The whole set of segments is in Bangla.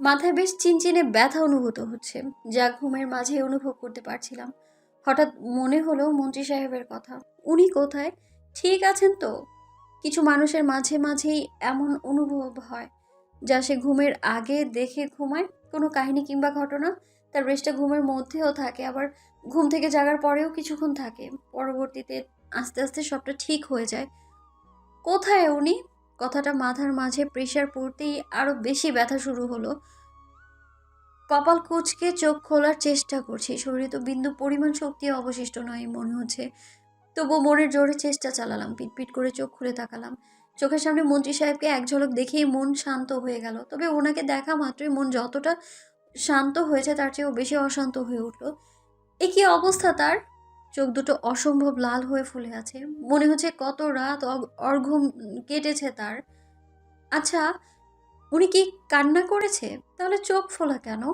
মাথায় বেশ চিনচিনে ব্যথা অনুভূত হচ্ছে, যা ঘুমের মাঝে অনুভব করতে পারছিলাম। হঠাৎ মনে হলো মন্ত্রী সাহেবের কথা। উনি কোথায়? ঠিক আছেন তো? কিছু মানুষের মাঝে মাঝেই এমন অনুভব হয়, যা সে ঘুমের আগে দেখে ঘুমায়। কোনো কাহিনী কিংবা ঘটনা? তার রেস্টটা ঘুমের মধ্যেও থাকে, আবার ঘুম থেকে জাগার পরেও কিছুক্ষণ থাকে। পরবর্তীতে আস্তে আস্তে সবটা ঠিক হয়ে যায়। কোথায় উনি? কথাটা মাথার মাঝে প্রেশার পড়তেই আরও বেশি ব্যথা শুরু হলো। কপাল কুচকে চোখ খোলার চেষ্টা করছি। শরীরে তো বিন্দু পরিমাণ শক্তি অবশিষ্ট নয় মনে হচ্ছে। তবু মনের জোরে চেষ্টা চালালাম, পিটপিট করে চোখ খুলে তাকালাম। চোখের সামনে মন্ত্রী সাহেবকে এক ঝলক দেখেই মন শান্ত হয়ে গেল। তবে ওনাকে দেখা মাত্রই মন যতটা শান্ত হয়েছে তার চেয়েও বেশি অশান্ত হয়ে উঠল। এ কি অবস্থা তার? চোখ দুটো অসম্ভব লাল হয়ে ফুলে আছে। মনে হচ্ছে কত রাত অর্ঘ্য কেটেছে তার। আচ্ছা উনি কি কান্না করেছে? তাহলে চোখ ফোলা কেন?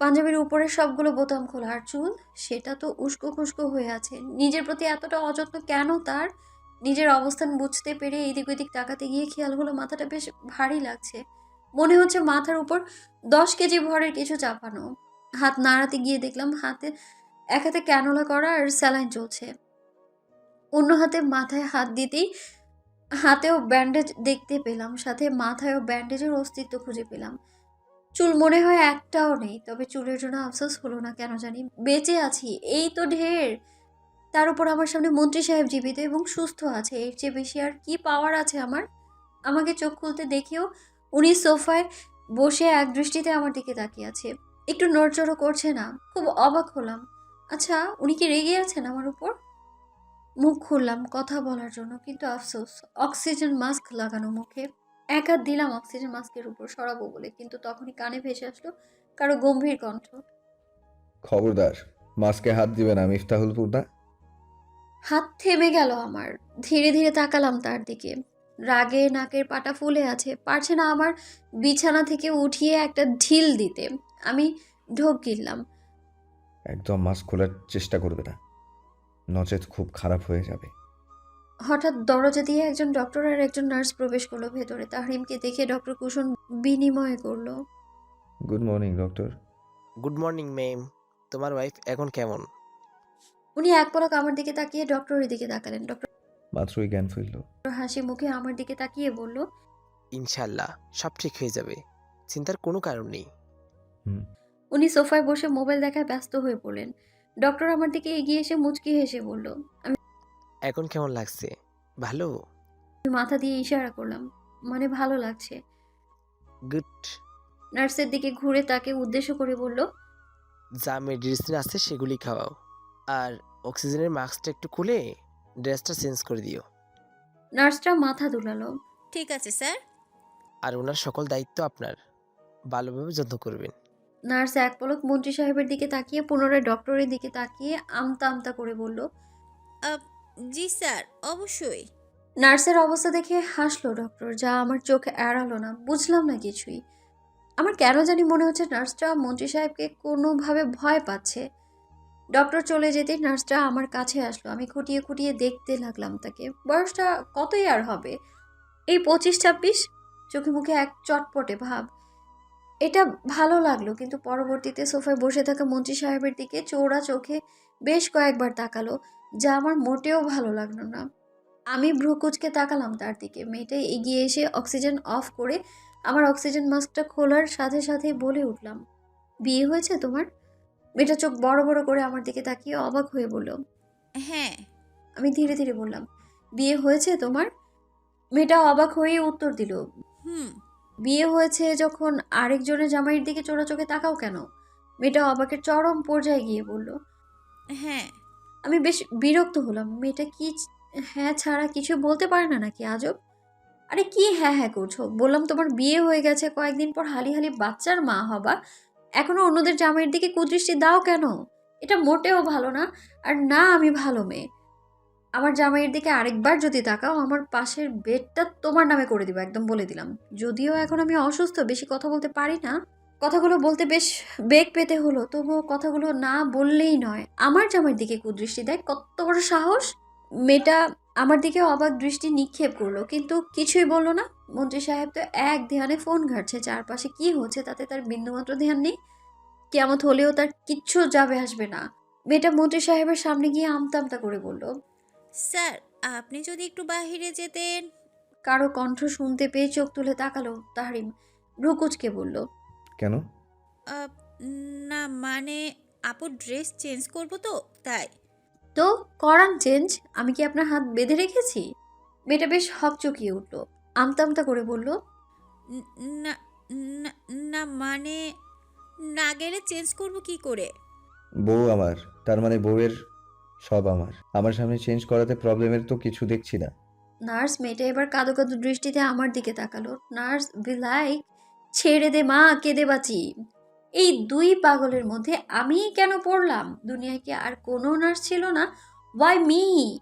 পাঞ্জাবির উপরে সবগুলো বোতাম খোলা। আর চুল? সেটা তো উস্কো খুস্কো হয়ে আছে। নিজের প্রতি এতটা অযত্ন কেন তার? নিজের অবস্থান বুঝতে পেরে এদিক ওদিক তাকাতে গিয়ে খেয়াল হলো মাথাটা বেশ ভারী লাগছে। মনে হচ্ছে মাথার উপর দশ কেজি ভরের কিছু চাপানো। হাত নাড়াতে গিয়ে দেখলাম হাতে এক হাতে ক্যানোলা করা আর স্যালাইন চলছে। অন্য হাতে মাথায় হাত দিতেই হাতেও ব্যান্ডেজ দেখতে পেলাম, সাথে মাথায়ও ব্যান্ডেজের অস্তিত্ব খুঁজে পেলাম। চুল মনে হয় একটাও নেই, তবে চুলের জন্য আফসোস হলো না, কেন জানি? বেঁচে আছি, এই তো ঢের। তার উপর আমার সামনে মন্ত্রী সাহেব জীবিত এবং সুস্থ আছে, এর চেয়ে বেশি আর কি পাওয়ার আছে আমার? আমাকে চোখ খুলতে দেখেও উনি সোফায় বসে এক দৃষ্টিতে আমার দিকে তাকিয়ে আছে। একটু নড়চড়ও করছে না, খুব অবাক হলাম। আচ্ছা উনি কি রেগে আছেন আমার উপর? মুখ খুললাম কথা বলার জন্য কিন্তু আফসোস অক্সিজেন মাস্ক লাগানো মুখে। এক হাত দিলাম অক্সিজেন মাস্কের উপর সরাবো বলে কিন্তু তখনই কানে ভেসে আসলো কারও গম্ভীর কণ্ঠ। খবরদার মাস্কে হাত দিবে না মিফতাহুল পুরদা হাত থেমে গেল আমার ধীরে ধীরে তাকালাম তার দিকে। রাগে নাকের পাটা ফুলে আছে পারছে না আমার বিছানা থেকে উঠিয়ে একটা ঢিল দিতে। আমি ঢোক গিললাম। একদম মাস্ক খোলার চেষ্টা করবে না। নচেত খুব খারাপ হয়ে যাবে। হঠাৎ দরজা দিয়ে একজন ডক্টর আর একজন নার্স প্রবেশ করল ভেতরে। তাহরিমকে দেখে ডক্টর কুসুম বিনিময় করল। Good morning doctor. Good morning ma'am. তোমার ওয়াইফ এখন কেমন? উনি এক পলক আমার দিকে তাকিয়ে ডক্টরের দিকে তাকালেন। ডক্টর মাত্রই জ্ঞান ফিরল। হাসি মুখে আমার দিকে তাকিয়ে বলল ইনশাল্লাহ সব ঠিক হয়ে যাবে। চিন্তার কোনো কারণ নেই। হুম। উনি সোফায় বসে মোবাইল দেখায় ব্যস্ত হয়ে পড়লেন। ডক্টর আমার দিকে এগিয়ে এসে মুচকি হেসে বলল আমি এখন কেমন লাগছে? ভালো? মাথা দিয়ে ইশারা করলাম মানে ভালো লাগছে। গুড। নার্সের দিকে ঘুরে তাকে উদ্দেশ্য করে বলল যা মেডিসিন আছে সেগুলি খাওয়াও। আর অক্সিজেনের মাস্কটা একটু খুলে ড্রেসটা চেঞ্জ করে দিও। নার্সটা মাথা দুলালো ঠিক আছে স্যার। আর ওনার সকল দায়িত্ব আপনার। ভালোভাবে যত্ন করবেন। নার্স এক পলক মন্ত্রী সাহেবের দিকে তাকিয়ে পুনরায় ডক্টরের দিকে তাকিয়ে আমতা আমতা করে বলল জি স্যার অবশ্যই। নার্সের অবস্থা দেখে হাসলো ডক্টর যা আমার চোখে এড়ালো না বুঝলাম না কিছুই। আমার কেন জানি মনে হচ্ছে নার্সটা মন্ত্রী সাহেবকে কোনোভাবে ভয় পাচ্ছে। ডক্টর চলে যেতে নার্সটা আমার কাছে আসলো আমি খুঁটিয়ে খুঁটিয়ে দেখতে লাগলাম তাকে। বয়সটা কতই আর হবে? এই পঁচিশ ছাব্বিশ? চোখে মুখে এক চটপটে ভাব। এটা ভালো লাগল কিন্তু পরবর্তীতে সোফায় বসে থাকা মন্ত্রী সাহেবের দিকে চৌড়া চোখে বেশ কয়েকবার তাকালো যা আমার মোটেও ভালো লাগল না। আমি ভ্রুকুচকে তাকালাম তার দিকে। মেয়েটা এগিয়ে এসে অক্সিজেন অফ করে আমার অক্সিজেন মাস্কটা খোলার সাথে সাথেই বলে উঠলাম বিয়ে হয়েছে তোমার? মেয়েটা চোখ বড় বড় করে আমার দিকে তাকিয়ে অবাক হয়ে বলল হ্যাঁ। আমি ধীরে ধীরে বললাম বিয়ে হয়েছে তোমার? মেয়েটা অবাক হয়ে উত্তর দিল হুম। বিয়ে হয়েছে যখন আরেকজনের জামাইয়ের দিকে চোরা চোখে তাকাও কেন? মেয়েটা অবাকের চরম পর্যায়ে গিয়ে বলল হ্যাঁ। আমি বেশ বিরক্ত হলাম। মেয়েটা কি হ্যাঁ ছাড়া কিছু বলতে পারে না নাকি আজব? আরে কি হ্যাঁ হ্যাঁ করছ? বললাম তোমার বিয়ে হয়ে গেছে কয়েকদিন পর হালি হালি বাচ্চার মা হবা। এখনও অন্যদের জামাইয়ের দিকে কুদৃষ্টি দাও কেন? এটা মোটেও ভালো না। আর না আমি ভালো মেয়ে। আমার জামাইয়ের দিকে আরেকবার যদি তাকাও, আমার পাশের বেডটা তোমার নামে করে দিব, একদম বলে দিলাম। যদিও এখন আমি অসুস্থ, বেশি কথা বলতে পারি না। কথাগুলো বলতে বেশ বেগ পেতে হলো, তবুও কথাগুলো না বললেই নয়। আমার জামাইয়ের দিকে কুদৃষ্টি দেয় কত বড় সাহস। মেয়েটা আমার দিকে অবাক দৃষ্টি নিক্ষেপ করল, কিন্তু কিছুই বলল না। মন্ত্রী সাহেব তো এক ধ্যানে ফোন ঘাটছে, চারপাশে কি হচ্ছে তাতে তার বিন্দুমাত্র ধ্যান নেই। কেমন হলেও তার কিচ্ছু যাবে আসবে না। মেয়েটা মন্ত্রী সাহেবের সামনে গিয়ে আমতা আমতা করে বলল স্যার আপনি যদি একটু বাইরে যেতেন। কারও কণ্ঠ শুনতে পেয়ে চোখ তুলে তাকালো তাহারিম। ভ্রুকুচকে বলল কেন? আহ, না মানে আপু ড্রেস চেঞ্জ করব তো তাই। তো করান চেঞ্জ? আমি কি আপনার হাত বেঁধে রেখেছি? মেয়েটা বেশ হকচকিয়ে উঠল আমতা আমতা করে বলল ন- না না না মানে না গেলে চেঞ্জ করব কি করে? বউ আমার তার মানে বউয়ের সব আমার। আমার সামনে চেঞ্জ করাতে প্রবলেমের তো কিছু দেখছি না। নার্স মেয়েটা এবার কাদো কাদো দৃষ্টিতে আমার দিকে তাকালো। নার্স বিলাইক ছেড়ে দে মা কেঁদে বাঁচি। এই দুই পাগলের মধ্যে আমি কেন পড়লাম? দুনিয়ায় কি আর কোনো নার্স ছিল না? ওয়াই মি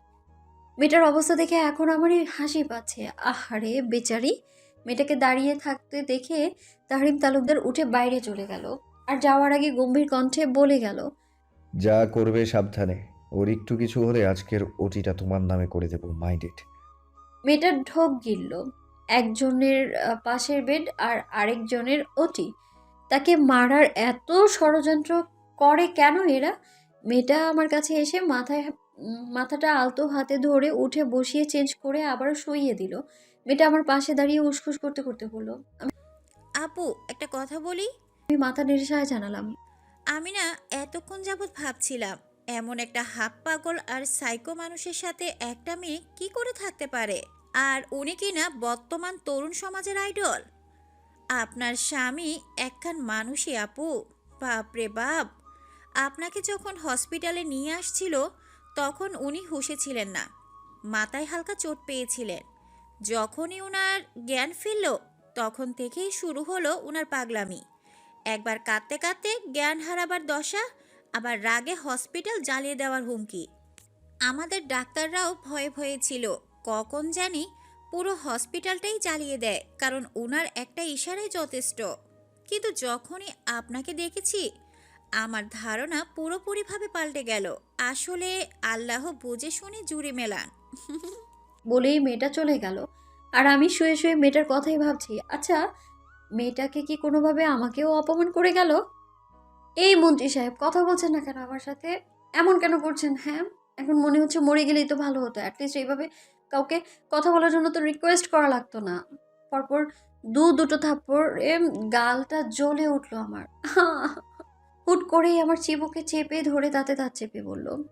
মেয়েটার অবস্থা দেখে এখন আমারই হাসি পাচ্ছে। আহারে বেচারি। মেয়েটাকে দাঁড়িয়ে থাকতে দেখে তাহরিম তালুকদার উঠে বাইরে চলে গেল। আর যাওয়ার আগে গম্ভীর কণ্ঠে বলে গেল যা করবে সাবধানে। ওর একটু কিছু হলে আজকের ওটিটা তোমার নামে করে দেবো মাইন্ডেড মেয়েটার ঢোক গিলল। একজনের আহ, পাশের বেড আর আরেকজনের ওটি। তাকে মারার এত ষড়যন্ত্র করে কেন এরা? মেয়েটা আমার কাছে এসে মাথায় উম, মাথাটা আলতো হাতে ধরে উঠে বসিয়ে চেঞ্জ করে আবার শুইয়ে দিল। মেয়েটা আমার পাশে দাঁড়িয়ে উসখুস করতে করতে বলল আপু একটা কথা বলি? আমি মাথা নেড়ে সায় জানালাম। আমি না এতক্ষণ যাবৎ ভাবছিলাম এমন একটা হাফ পাগল আর সাইকো মানুষের সাথে একটা মেয়ে কি করে থাকতে পারে? আর উনি কি না বর্তমান তরুণ সমাজের আইডল? আপনার স্বামী একখান মানুষই আপু। বাপরে বাপ! আপনাকে যখন হসপিটালে নিয়ে আসছিল, তখন উনি হুঁশে ছিলেন না। মাথায় হালকা চোট পেয়েছিলেন। যখনই ওনার জ্ঞান ফিরল, তখন থেকেই শুরু হলো ওনার পাগলামি। একবার কাঁদতে কাঁদতে জ্ঞান হারাবার দশা আবার রাগে হসপিটাল জ্বালিয়ে দেওয়ার হুমকি। আমাদের ডাক্তাররাও ভয়ে ভয়ে ছিল, কখন জানি পুরো হসপিটালটাই জ্বালিয়ে দেয়, কারণ ওনার একটা ইশারাই যথেষ্ট। কিন্তু যখনই আপনাকে দেখেছি, আমার ধারণা পুরোপুরিভাবে পাল্টে গেল। আসলে আল্লাহ বুঝে শুনে জুড়ে মেলান। বলেই মেয়েটা চলে গেল। আর আমি শুয়ে শুয়ে মেয়েটার কথাই ভাবছি আচ্ছা মেয়েটাকে কি কোনোভাবে আমাকেও অপমান করে গেল? এই মন্ত্রী সাহেব, কথা বলছেন না কেন আমার সাথে? এমন কেন করছেন? হ্যাঁ এখন মনে হচ্ছে মরে গেলেই তো ভালো হতো। অ্যাটলিস্ট এইভাবে কাউকে কথা বলার জন্য তো রিকোয়েস্ট করা লাগতো না। পরপর দু দুটো থাপ্পড় এ গালটা জ্বলে উঠল আমার। হুট করেই আমার চিবুকে চেপে ধরে তাতে তার চেপে বলল,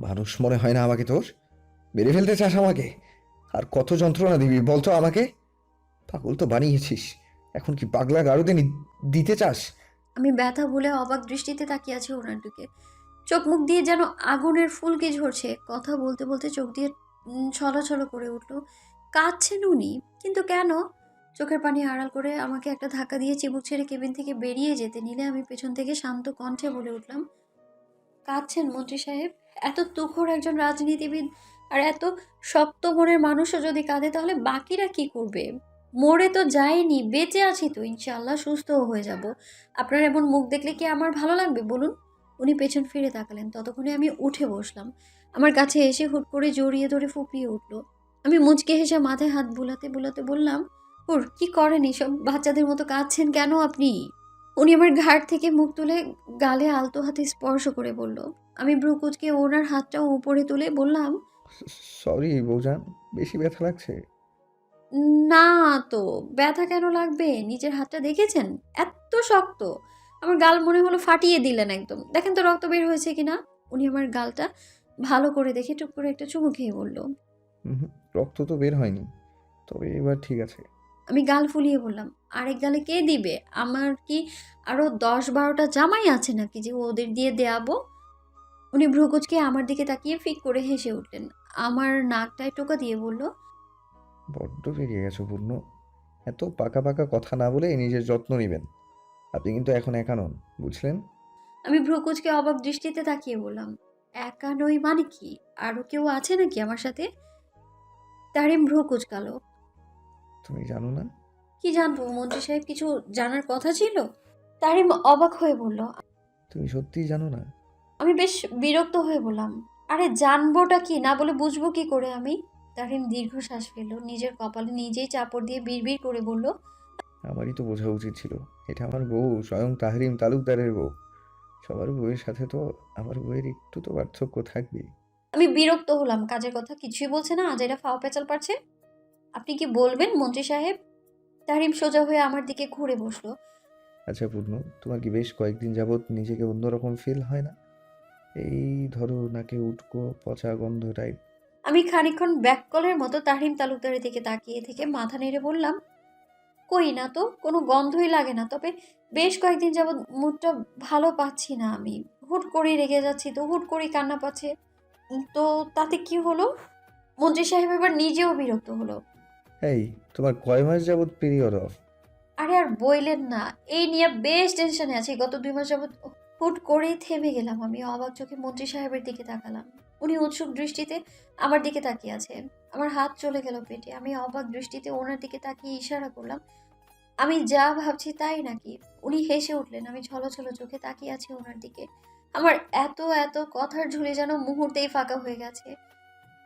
মানুষ মনে হয় না আমাকে তোর? মেরে ফেলতে চাস আমাকে? আর কত যন্ত্রণা দিবি বলতো আমাকে? পাগল তো বানিয়েছিস। এখন কি পাগলা গাড়ুতে নি- দিতে চাস? আমি ব্যথা ভুলে অবাক দৃষ্টিতে তাকিয়ে আছি ওনার দিকে চোখ মুখ দিয়ে যেন আগুনের ফুলকি ঝরছে। কথা বলতে বলতে চোখ দিয়ে ছলাছল করে উঠল। কাঁদছেন উনি, কিন্তু কেন? চোখের পানি আড়াল করে আমাকে একটা ধাক্কা দিয়ে চিবুক ছেড়ে কেবিন থেকে বেরিয়ে যেতে নিলে আমি পেছন থেকে শান্ত কণ্ঠে বলে উঠলাম, কাঁদছেন মন্ত্রী সাহেব? এত তুখর একজন রাজনীতিবিদ আর এত শক্ত মনের মানুষও যদি কাঁদে তাহলে বাকিরা কি করবে? মরে তো যায়নি, বেঁচে আছি তো ইনশাল্লাহ সুস্থ হয়ে যাব। আপনার এমন মুখ দেখলে কি আমার ভালো লাগবে? বলুন। উনি পেছন ফিরে তাকালেন। ততক্ষণে আমি উঠে বসলাম। আমার কাছে এসে হুট করে জড়িয়ে ধরে ফুপিয়ে উঠল। আমি মুচকে হেসে মাথায় হাত বুলাতে বুলাতে বললাম, ওর কি করেন এসব? বাচ্চাদের মতো কাঁদছেন কেন আপনি? উনি আমার ঘাট থেকে মুখ তুলে গালে আলতো হাতে স্পর্শ করে বলল। আমি ব্রুকুচকে ওনার হাতটাও উপরে তুলে বললাম, সরি বৌজান, বেশি ব্যথা লাগছে। না তো ব্যথা কেন লাগবে? নিজের হাতটা দেখেছেন? এত শক্ত। আমার গাল মনে হলো ফাটিয়ে দিলেন একদম। দেখেন তো রক্ত বের হয়েছে কিনা? উনি আমার গালটা ভালো করে দেখে টুক করে একটা চুমু খেয়ে বলল। রক্ত তো বের হয়নি। তবে এবার ঠিক আছে। আমি গাল ফুলিয়ে বললাম আরেক গালে কে দিবে? আমার কি আরও দশ বারোটা জামাই আছে নাকি যে ওদের দিয়ে দেয়াবো? উনি ভ্রুকুচকে আমার দিকে তাকিয়ে ফিক করে হেসে উঠলেন। আমার নাকটায় টোকা দিয়ে বলল বড্ড পেরিয়ে গেছো পূর্ণ। এত পাকা পাকা কথা না বলে নিজের যত্ন নেবেন। আপনি কিন্তু এখন একা নন বুঝলেন? আমি ভ্রুকুচকে অবাক দৃষ্টিতে তাকিয়ে বললাম একা নই মানে কি? আরও কেউ আছে নাকি আমার সাথে? তারিম ভ্রু কুচকালো তুমি জানো না? কি জানব? মন্ত্রী সাহেব কিছু জানার কথা ছিল? তারিম অবাক হয়ে বলল তুমি সত্যিই জানো না? আমি বেশ বিরক্ত হয়ে বললাম আরে জানবোটা কি? না বলে বুঝব কি করে আমি? তাহিম দীর্ঘশ্বাস ফেলল। নিজের কপালে নিজেই চাপড় দিয়ে বিড়বিড় করে বলল আমারই তো বোঝা উচিত ছিল। এটা আমার বউ স্বয়ং তাহরিম তালুকদারের বউ। সবার বউয়ের সাথে তো আমার বউয়ের একটু তো পার্থক্য থাকবে আমি বিরক্ত হলাম কাজের কথা কিছুই বলছে না আজ এটা ফাও পেঁচাল পারছে। আপনি কি বলবেন মন্ত্রী সাহেব? তাহিম সোজা হয়ে আমার দিকে ঘুরে বসল। আচ্ছা পূর্ণ তোমার কি বেশ কয়েকদিন যাবৎ নিজেকে অন্যরকম ফিল হয় না? এই ধরো নাকে উটকো পচা গন্ধ টাইপ আমি খানিকক্ষণ ব্যাককলের মতো তাহিম তালুকদারের দিকে তাকিয়ে থেকে মাথা নেড়ে বললাম কই না তো কোনো গন্ধই লাগে না তবে বেশ কয়েকদিন যাবৎ মুডটা ভালো পাচ্ছি না আমি। হুট করেই রেগে যাচ্ছি তো হুট করেই কান্না পাচ্ছে। তো তাতে কি হলো? মন্ত্রী সাহেব এবার নিজেও বিরক্ত হলো। এই তোমার কয় মাস যাবৎ পিরিয়ড অফ আরে আর বইলেন না এই নিয়ে বেশ টেনশনে আছি। গত দুই মাস যাবৎ হুট করেই থেমে গেলাম আমি অবাক চোখে মন্ত্রী সাহেবের দিকে তাকালাম। উনি উৎসুক দৃষ্টিতে আমার দিকে তাকিয়ে আছে। আমার হাত চলে গেল পেটে। আমি অবাক দৃষ্টিতে ওনার দিকে তাকিয়ে ইশারা করলাম, আমি যা ভাবছি তাই নাকি? উনি হেসে উঠলেন, আমি ছলো ছলো চোখে তাকিয়ে আছি ওনার দিকে। আমার এত এত কথার ঝুলি যেন মুহূর্তেই ফাঁকা হয়ে গেছে।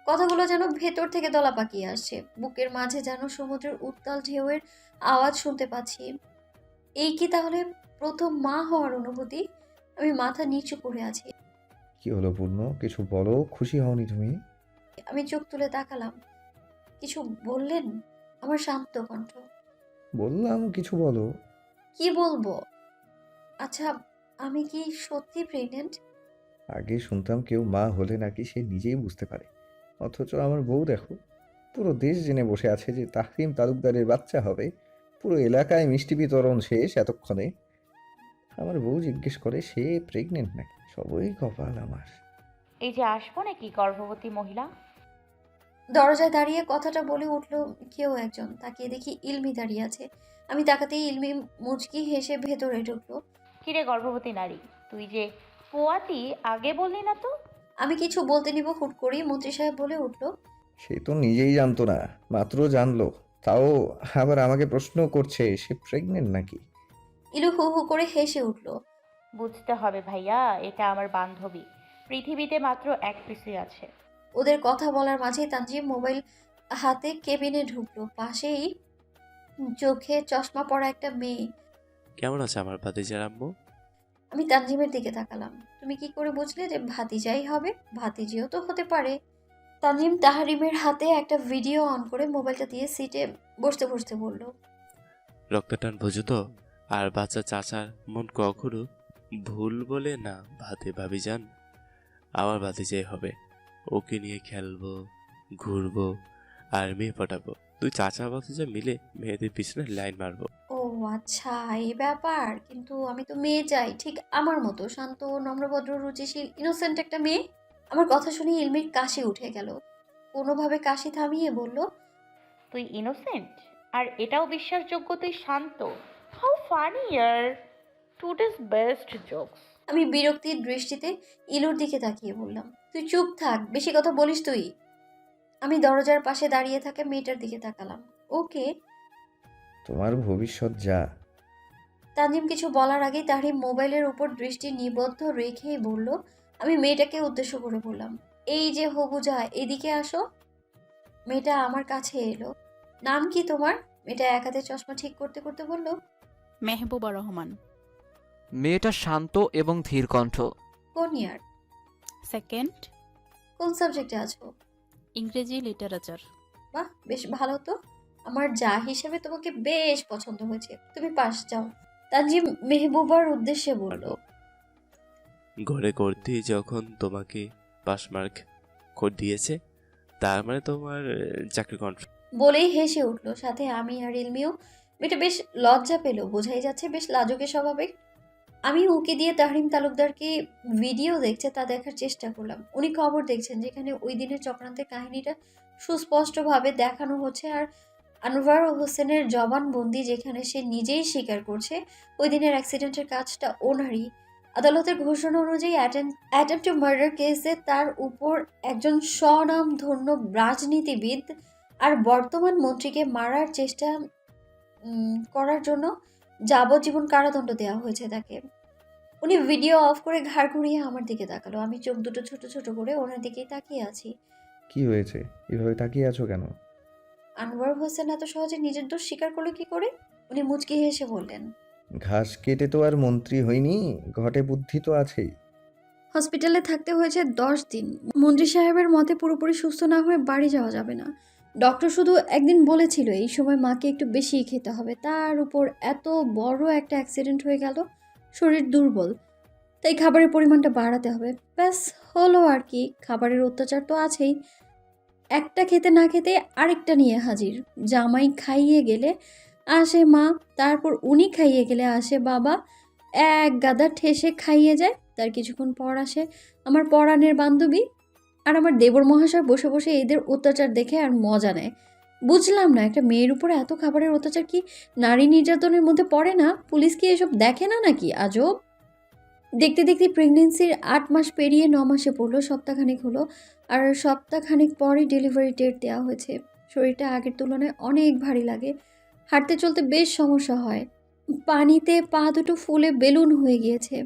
কথাগুলো যেন ভেতর থেকে দলা পাকিয়ে আসছে। বুকের মাঝে যেন সমুদ্রের উত্তাল ঢেউয়ের আওয়াজ শুনতে পাচ্ছি। এই কি তাহলে প্রথম মা হওয়ার অনুভূতি? আমি মাথা নিচু করে আছি। কি হলো পূর্ণ? কিছু বলো? খুশি হওনি তুমি? আমি চোখ তুলে তাকালাম। কিছু বললেন? আমার শান্ত কণ্ঠ। বললাম কিছু বলো। কি বলব? আচ্ছা আমি কি সত্যি প্রেগনেন্ট আগে শুনতাম কেউ মা হলে নাকি সে নিজেই বুঝতে পারে। অথচ আমার বউ দেখো পুরো দেশ জেনে বসে আছে যে তাহরিম তালুকদারের বাচ্চা হবে। পুরো এলাকায় মিষ্টি বিতরণ শেষ এতক্ষণে। আমার বউ জিজ্ঞেস করে সে প্রেগনেন্ট নাকি? সবই কপাল আমার। এই যে আসব নাকি গর্ভবতী মহিলা? দরজায় দাঁড়িয়ে কথাটা বলে উঠল কেউ একজন। তাকিয়ে দেখি ইলমি দাঁড়িয়ে আছে। আমি তাকাতেই ইলমি মুচকি হেসে ভেতরে ঢুকলো। কিরে গর্ভবতী নারী তুই যে পোয়াতি আগে বললি না তো? আমি কিছু বলতে নিব হুট করেই মন্ত্রী সাহেব বলে উঠল। সে তো নিজেই জানতো না মাত্র জানলো। তাও আবার আমাকে প্রশ্ন করছে সে প্রেগনেন্ট নাকি? ইলু হু হু করে হেসে উঠল। বুঝতে হবে ভাইয়া এটা আমার বান্ধবী। পৃথিবীতে মাত্র এক পিসি আছে। ওদের কথা বলার মাঝেই তানজিম মোবাইল হাতে কেবিনে ঢুকলো। পাশেই চোখে চশমা পরা একটা মেয়ে। কেমন আছে আমার ভাতিজার আম্মু? আমি তানজিমের দিকে তাকালাম। তুমি কি করে বুঝলে যে ভাতিজাই হবে? ভাতিজিও তো হতে পারে। তানজিম তাহারিমের হাতে একটা ভিডিও অন করে মোবাইলটা দিয়ে সিটে বসতে বসতে বলল রক্তটান বুঝো তো। আর বাচ্চা চাচার মন কখনো ভুল বলে না ভাতে ভাবি যান আবার আমার ভাতিজাই হবে। ওকে নিয়ে খেলব ঘুরবো আর মেয়ে পটাবো। তুই চাচা ভাতিজা মিলে মেয়েদের পিছনে লাইন মারবো। ও আচ্ছা এই ব্যাপার। কিন্তু আমি তো মেয়ে চাই ঠিক আমার মতো। শান্ত নম্রভদ্র রুচিশীল ইনোসেন্ট একটা মেয়ে। আমার কথা শুনে ইলমির কাশি উঠে গেল। কোনোভাবে কাশি থামিয়ে বলল তুই ইনোসেন্ট আর এটাও বিশ্বাসযোগ্য তুই শান্ত? হাউ ফানি ইয়ার টুডেস বেস্ট জোকস আমি বিরক্তির দৃষ্টিতে ইলুর দিকে তাকিয়ে বললাম তুই চুপ থাক বেশি কথা বলিস তুই? আমি দরজার পাশে দাঁড়িয়ে থাকা মেয়েটার দিকে তাকালাম। ওকে? তোমার ভবিষ্যৎ যা। তানজিম কিছু বলার আগেই তারই মোবাইলের উপর দৃষ্টি নিবদ্ধ রেখেই বলল আমি মেয়েটাকে উদ্দেশ্য করে বললাম এই যে হবুজা এদিকে আসো। মেয়েটা আমার কাছে এলো। নাম কি তোমার? মেয়েটা এক হাতে চশমা ঠিক করতে করতে বলল মেহবুবা রহমান। মেয়েটা শান্ত এবং ধীর কণ্ঠ। কোন ইয়ার? সেকেন্ড। কোন সাবজেক্টে আছো? ইংরেজি লিটারেচার। বাহ বেশ ভালো তো। আমার যা হিসেবে তোমাকে বেশ পছন্দ হয়েছে। তুমি পাশ যাও। তানজিম মেহবুবার উদ্দেশ্যে বলল। ঘরে করতে যখন তোমাকে পাস মার্ক কোড দিয়েছে তার মানে তোমার চাকরি কন্ট্রাক্ট বলেই হেসে উঠল। সাথে আমি আর ইলমিও মেয়েটা বেশ লজ্জা পেল। বোঝাই যাচ্ছে বেশ লাজুকে স্বভাবে আমি উকি দিয়ে তাহরিম তালুকদারকে ভিডিও দেখছে, তা দেখার চেষ্টা করলাম। উনি খবর দেখছেন যেখানে ওই দিনের চক্রান্তের কাহিনীটা সুস্পষ্টভাবে দেখানো হচ্ছে আর আনোয়ার হোসেনের জবানবন্দি যেখানে সে নিজেই স্বীকার করছে, ওই দিনের অ্যাক্সিডেন্টের কাজটা ওনারই। আদালতের ঘোষণা অনুযায়ী অ্যাটেম্প টু মার্ডার কেসে তার উপর একজন স্বনামধন্য রাজনীতিবিদ আর বর্তমান মন্ত্রীকে মারার চেষ্টা করার জন্য যাবজ্জীবন কারাদণ্ড দেওয়া হয়েছে তাকে। উনি ভিডিও অফ করে ঘাড় ঘুরিয়ে আমার দিকে তাকালো। আমি চোখ দুটো ছোট ছোট করে ওনার দিকেই তাকিয়ে আছি। কি হয়েছে? এভাবে তাকিয়ে আছো কেন? আনোয়ার হোসেন এত সহজে নিজের দোষ স্বীকার করল কি করে? উনি মুচকি হেসে বললেন ঘাস কেটে তো আর মন্ত্রী হইনি ঘটে বুদ্ধি তো আছেই। হসপিটালে থাকতে হয়েছে দশ দিন। মন্ত্রী সাহেবের মতে পুরোপুরি সুস্থ না হয়ে বাড়ি যাওয়া যাবে না। ডক্টর শুধু একদিন বলেছিল এই সময় মাকে একটু বেশি খেতে হবে। তার উপর এত বড় একটা অ্যাক্সিডেন্ট হয়ে গেল শরীর দুর্বল। তাই খাবারের পরিমাণটা বাড়াতে হবে। ব্যাস, হলো আর কি। খাবারের অত্যাচার তো আছেই। একটা খেতে না খেতে আরেকটা নিয়ে হাজির। জামাই খাইয়ে গেলে আসে মা, তারপর উনি খাইয়ে গেলে আসে বাবা। এক গাদা ঠেসে খাইয়ে যায়, তার কিছুক্ষণ পর আসে আমার পরাণের বান্ধবী। আর আমার দেবর মহাশয় বসে বসে এদের অত্যাচার দেখে আর মজা নেয়। বুঝলাম না, একটা মেয়ের উপরে এত খাবারের অত্যাচার কি নারী নির্যাতনের মধ্যে পড়ে না? পুলিশ কি এসব দেখে না নাকি? আজব। দেখতে দেখতে প্রেগনেন্সির আট মাস পেরিয়ে ন মাসে পড়ল, সপ্তাহখানেক হলো আর সপ্তাহখানেক পরই ডেলিভারি ডেট দেওয়া হয়েছে। শরীরটা আগের তুলনায় অনেক ভারী লাগে। হাঁটতে চলতে বেশ সমস্যা হয়। পানিতে পা দুটো ফুলে বেলুন হয়ে গিয়েছে।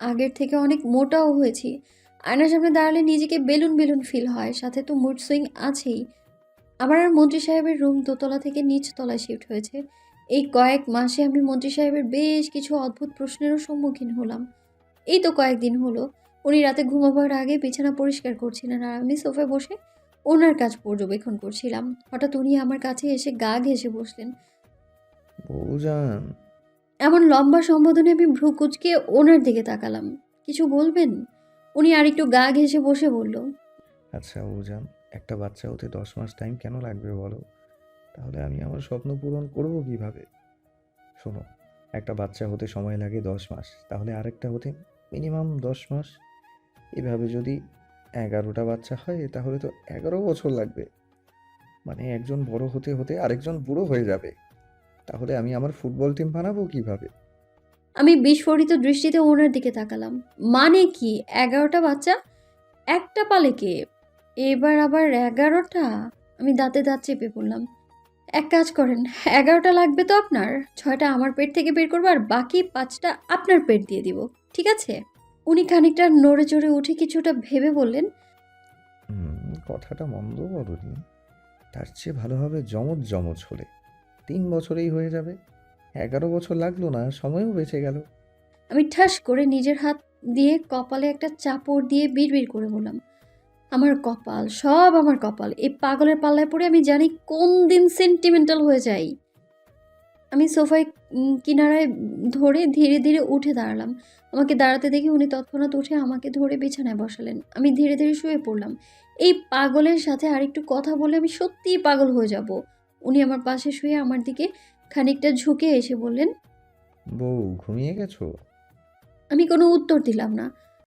আগের থেকে অনেক মোটাও হয়েছি। আয়নার সামনে দাঁড়ালে নিজেকে বেলুন বেলুন ফিল হয়। সাথে তো মুড সুইং আছেই। আমার আর মন্ত্রী সাহেবের রুম দোতলা থেকে নিচ তলায় শিফট হয়েছে। এই কয়েক মাসে আমি মন্ত্রী সাহেবের বেশ কিছু অদ্ভুত প্রশ্নেরও সম্মুখীন হলাম। এই তো কয়েকদিন হলো। উনি রাতে ঘুমাবার আগে বিছানা পরিষ্কার করছিলেন আর আমি সোফায় বসে ওনার কাজ পর্যবেক্ষণ করছিলাম। হঠাৎ উনি আমার কাছে এসে গা ঘেসে বসলেন। বউজান। এমন লম্বা সম্বোধনে আমি ভ্রু কুচকে ওনার দিকে তাকালাম। কিছু বলবেন? উনি আরেকটু গা ঘেঁষে বসে বলল আচ্ছা বউজান। একটা বাচ্চা হতে দশ মাস টাইম কেন লাগবে বলো? তাহলে আমি আমার স্বপ্ন পূরণ করব কীভাবে? শোনো, একটা বাচ্চা হতে সময় লাগে দশ মাস, তাহলে আরেকটা হতে মিনিমাম দশ মাস। এভাবে যদি এগারোটা বাচ্চা হয়, তাহলে তো এগারো বছর লাগবে। মানে একজন বড় হতে হতে আরেকজন বুড়ো হয়ে যাবে। তাহলে আমি আমার ফুটবল টিম বানাবো কীভাবে? আমি বিস্ফোরিত দৃষ্টিতে ওনার দিকে তাকালাম। মানে কি? এগারোটা বাচ্চা? একটা পালে কে? এবার আবার এগারোটা? আমি দাঁতে দাঁত চেপে পড়লাম। এক কাজ করেন এগারোটা লাগবে তো আপনার। ছয়টা আমার পেট থেকে বের করব আর বাকি পাঁচটা আপনার পেট দিয়ে দিব ঠিক আছে? উনি খানিকটা নড়ে চড়ে উঠে কিছুটা ভেবে বললেন কথাটা মন্দ বলনি। তার চেয়ে ভালো হবে জমজ জমজ হলে। তিন বছরেই হয়ে যাবে। এগারো বছর লাগল না সময়ও বেঁচে গেল। আমি ঠাস করে নিজের হাত দিয়ে কপালে একটা চাপড় দিয়ে বিড়বিড় করে বললাম আমার কপাল সব আমার কপাল। এই পাগলের পাল্লায় পড়ে আমি জানি কোন দিন সেন্টিমেন্টাল হয়ে যাই। আমি সোফায় কিনারায় ধরে ধীরে ধীরে উঠে দাঁড়ালাম। আমাকে দাঁড়াতে দেখে উনি তৎক্ষণাৎ উঠে আমাকে ধরে বিছানায় বসালেন। আমি ধীরে ধীরে শুয়ে পড়লাম। এই পাগলের সাথে আরেকটু কথা বলে আমি সত্যিই পাগল হয়ে যাব। উনি আমার পাশে শুয়ে আমার দিকে খানিকটা ঝুঁকে এসে বললেন বউ ঘুমিয়ে গেছো? আমি কোনো উত্তর দিলাম না।